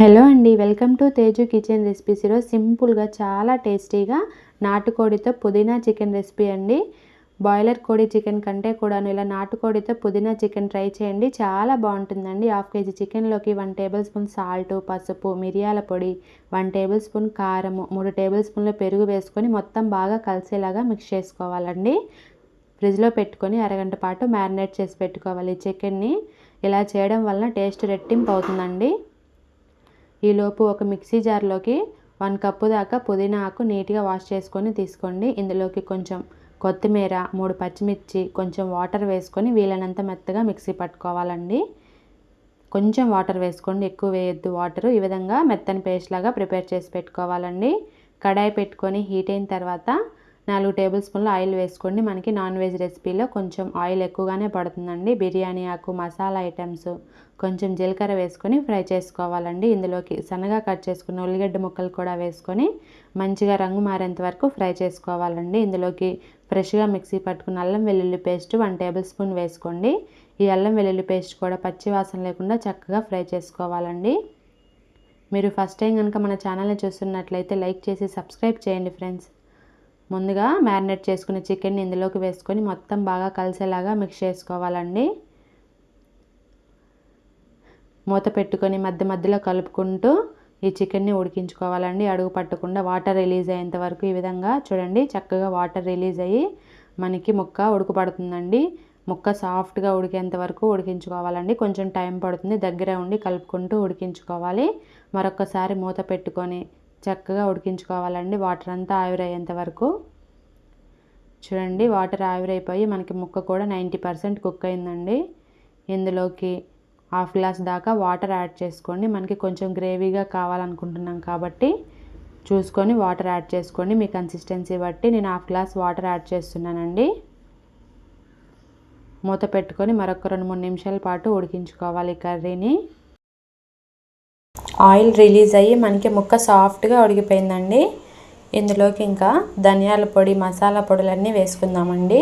Hello అండి welcome to Teju kitchen recipes. ఈరోజు సింపుల్గా చాలా టేస్టీగా నాటుకోడితో పుదీనా చికెన్ రెసిపీ అండి. బాయిలర్ కోడి చికెన్ కంటే కూడాను ఇలా నాటుకోడితో పుదీనా చికెన్ ట్రై చేయండి. చాలా బాగుంటుందండి. హాఫ్ కేజీ చికెన్లోకి వన్ టేబుల్ స్పూన్ సాల్ట్ పసుపు మిరియాల పొడి వన్ టేబుల్ స్పూన్ కారము మూడు టేబుల్ స్పూన్ల పెరుగు వేసుకొని మొత్తం బాగా కలిసేలాగా మిక్స్ చేసుకోవాలండి. ఫ్రిడ్జ్లో పెట్టుకొని అరగంట పాటు మ్యారినేట్ చేసి పెట్టుకోవాలి చికెన్ని. ఇలా చేయడం వలన టేస్ట్ రెట్టింపు అవుతుందండి. ఈలోపు ఒక మిక్సీ జార్లోకి వన్ కప్పు దాకా పుదీనా ఆకు నీట్గా వాష్ చేసుకొని తీసుకోండి. ఇందులోకి కొంచెం కొత్తిమీర మూడు పచ్చిమిర్చి కొంచెం వాటర్ వేసుకొని వీలైనంత మెత్తగా మిక్సీ పట్టుకోవాలండి. కొంచెం వాటర్ వేసుకోండి. ఎక్కువ వేయొద్దు వాటర్. ఈ విధంగా మెత్తని పేస్ట్ లాగా ప్రిపేర్ చేసి పెట్టుకోవాలండి. కడాయి పెట్టుకొని హీట్ అయిన తర్వాత నాలుగు టేబుల్ స్పూన్లు ఆయిల్ వేసుకోండి. మనకి నాన్ వెజ్ రెసిపీలో కొంచెం ఆయిల్ ఎక్కువగానే పడుతుందండి. బిర్యానీ ఆకు మసాలా ఐటమ్స్ కొంచెం జీలకర్ర వేసుకొని ఫ్రై చేసుకోవాలండి. ఇందులోకి సన్నగా కట్ చేసుకున్న ఉల్లిగడ్డ ముక్కలు కూడా వేసుకొని మంచిగా రంగు మారేంత వరకు ఫ్రై చేసుకోవాలండి. ఇందులోకి ఫ్రెష్గా మిక్సీ పట్టుకున్న అల్లం వెల్లుల్లి పేస్ట్ వన్ టేబుల్ స్పూన్ వేసుకోండి. ఈ అల్లం వెల్లుల్లి పేస్ట్ కూడా పచ్చి వాసన లేకుండా చక్కగా ఫ్రై చేసుకోవాలండి. మీరు ఫస్ట్ టైం కనుక మన ఛానల్ని చూస్తున్నట్లయితే లైక్ చేసి సబ్స్క్రైబ్ చేయండి ఫ్రెండ్స్. ముందుగా మ్యారినేట్ చేసుకున్న చికెన్ని ఇందులోకి వేసుకొని మొత్తం బాగా కలిసేలాగా మిక్స్ చేసుకోవాలండి. మూత పెట్టుకొని మధ్య మధ్యలో కలుపుకుంటూ ఈ చికెన్ని ఉడికించుకోవాలండి. అడుగు పట్టకుండా వాటర్ రిలీజ్ అయ్యేంత వరకు ఈ విధంగా చూడండి చక్కగా వాటర్ రిలీజ్ అయ్యి మనకి ముక్క ఉడకపడుతుందండి. ముక్క సాఫ్ట్గా ఉడికేంత వరకు ఉడికించుకోవాలండి. కొంచెం టైం పడుతుంది దగ్గర ఉండి కలుపుకుంటూ ఉడికించుకోవాలి. మరొకసారి మూత పెట్టుకొని చక్కగా ఉడికించుకోవాలండి. వాటర్ అంతా ఆవిరయ్యేంత వరకు. చూడండి వాటర్ ఆవిరైపోయి మనకి ముక్క కూడా నైంటీ పర్సెంట్ కుక్ అయిందండి. ఇందులోకి హాఫ్ గ్లాస్ దాకా వాటర్ యాడ్ చేసుకోండి. మనకి కొంచెం గ్రేవీగా కావాలనుకుంటున్నాం కాబట్టి చూసుకొని వాటర్ యాడ్ చేసుకోండి. మీ కన్సిస్టెన్సీ బట్టి నేను హాఫ్ గ్లాస్ వాటర్ యాడ్ చేస్తున్నానండి. మూత పెట్టుకొని మరొక రెండు మూడు నిమిషాల పాటు ఉడికించుకోవాలి కర్రీని. ఆయిల్ రిలీజ్ అయ్యి మనకి ముక్క సాఫ్ట్గా ఉడికిపోయిందండి. ఇందులోకి ఇంకా ధనియాల పొడి మసాలా పొడులన్నీ వేసుకుందామండి.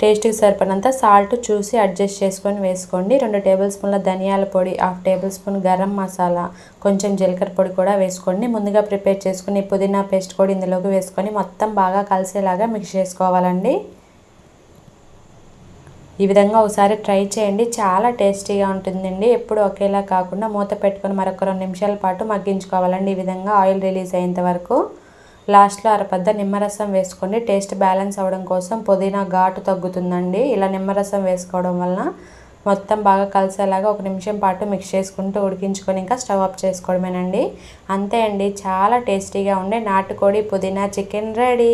టేస్ట్కి సరిపడినంత సాల్ట్ చూసి అడ్జస్ట్ చేసుకొని వేసుకోండి. రెండు టేబుల్ స్పూన్ల ధనియాల పొడి half tablespoon garam masala కొంచెం జీలకర్ర పొడి కూడా వేసుకోండి. ముందుగా ప్రిపేర్ చేసుకుని పుదీనా పేస్ట్ కూడా ఇందులోకి వేసుకొని మొత్తం బాగా కలిసేలాగా మిక్స్ చేసుకోవాలండి. ఈ విధంగా ఒకసారి ట్రై చేయండి. చాలా టేస్టీగా ఉంటుందండి. ఎప్పుడు ఒకేలా కాకుండా మూత పెట్టుకొని మరొక రెండు నిమిషాల పాటు మగ్గించుకోవాలండి. ఈ విధంగా ఆయిల్ రిలీజ్ అయ్యేంత వరకు లాస్ట్లో అరపద్ద నిమ్మరసం వేసుకోండి. టేస్ట్ బ్యాలెన్స్ అవ్వడం కోసం పుదీనా ఘాటు తగ్గుతుందండి. ఇలా నిమ్మరసం వేసుకోవడం వలన మొత్తం బాగా కలిసేలాగా ఒక నిమిషం పాటు మిక్స్ చేసుకుంటూ ఉడికించుకొని ఇంకా స్టవ్ ఆఫ్ చేసుకోవడమేనండి. అంతే అండి. చాలా టేస్టీగా ఉండే నాటుకోడి పుదీనా చికెన్ రెడీ.